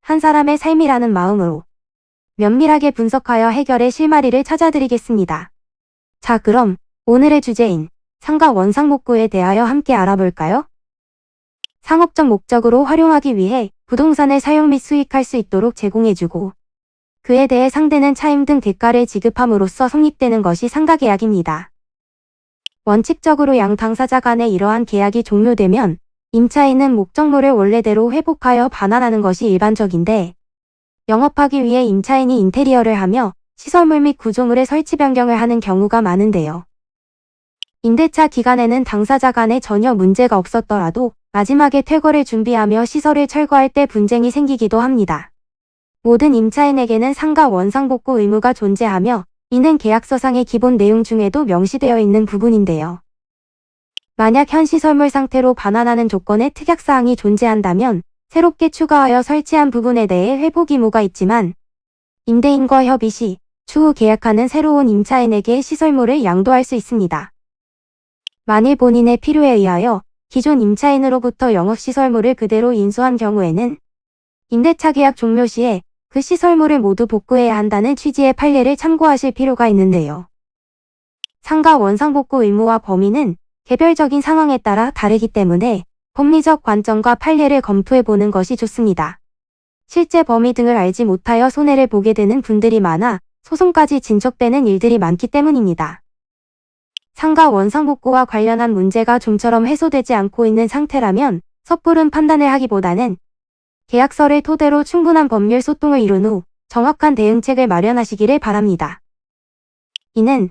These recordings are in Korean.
한 사람의 삶이라는 마음으로 면밀하게 분석하여 해결의 실마리를 찾아드리겠습니다. 자, 그럼 오늘의 주제인 상가 원상복구에 대하여 함께 알아볼까요? 상업적 목적으로 활용하기 위해 부동산을 사용 및 수익할 수 있도록 제공해주고 그에 대해 상대는 차임 등 대가를 지급함으로써 성립되는 것이 상가 계약입니다. 원칙적으로 양 당사자 간의 이러한 계약이 종료되면 임차인은 목적물을 원래대로 회복하여 반환하는 것이 일반적인데 영업하기 위해 임차인이 인테리어를 하며 시설물 및 구조물의 설치 변경을 하는 경우가 많은데요. 임대차 기간에는 당사자 간에 전혀 문제가 없었더라도 마지막에 퇴거를 준비하며 시설을 철거할 때 분쟁이 생기기도 합니다. 모든 임차인에게는 상가 원상복구 의무가 존재하며 이는 계약서상의 기본 내용 중에도 명시되어 있는 부분인데요. 만약 현 시설물 상태로 반환하는 조건에 특약사항이 존재한다면 새롭게 추가하여 설치한 부분에 대해 회복 의무가 있지만 임대인과 협의 시 추후 계약하는 새로운 임차인에게 시설물을 양도할 수 있습니다. 만일 본인의 필요에 의하여 기존 임차인으로부터 영업시설물을 그대로 인수한 경우에는 임대차 계약 종료 시에 그 시설물을 모두 복구해야 한다는 취지의 판례를 참고하실 필요가 있는데요. 상가 원상 복구 의무와 범위는 개별적인 상황에 따라 다르기 때문에 법리적 관점과 판례를 검토해 보는 것이 좋습니다. 실제 범위 등을 알지 못하여 손해를 보게 되는 분들이 많아 소송까지 진척되는 일들이 많기 때문입니다. 상가 원상복구와 관련한 문제가 좀처럼 해소되지 않고 있는 상태라면 섣부른 판단을 하기보다는 계약서를 토대로 충분한 법률 소통을 이룬 후 정확한 대응책을 마련하시기를 바랍니다. 이는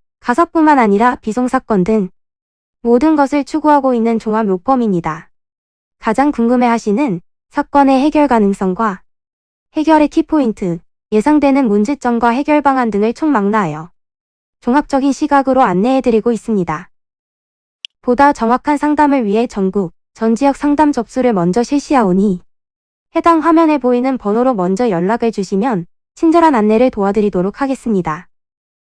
가사뿐만 아니라 비송사건 등 모든 것을 추구하고 있는 종합 로펌입니다. 가장 궁금해하시는 사건의 해결 가능성과 해결의 키포인트, 예상되는 문제점과 해결 방안 등을 총망라하여 종합적인 시각으로 안내해드리고 있습니다. 보다 정확한 상담을 위해 전국, 전 지역 상담 접수를 먼저 실시하오니 해당 화면에 보이는 번호로 먼저 연락을 주시면 친절한 안내를 도와드리도록 하겠습니다.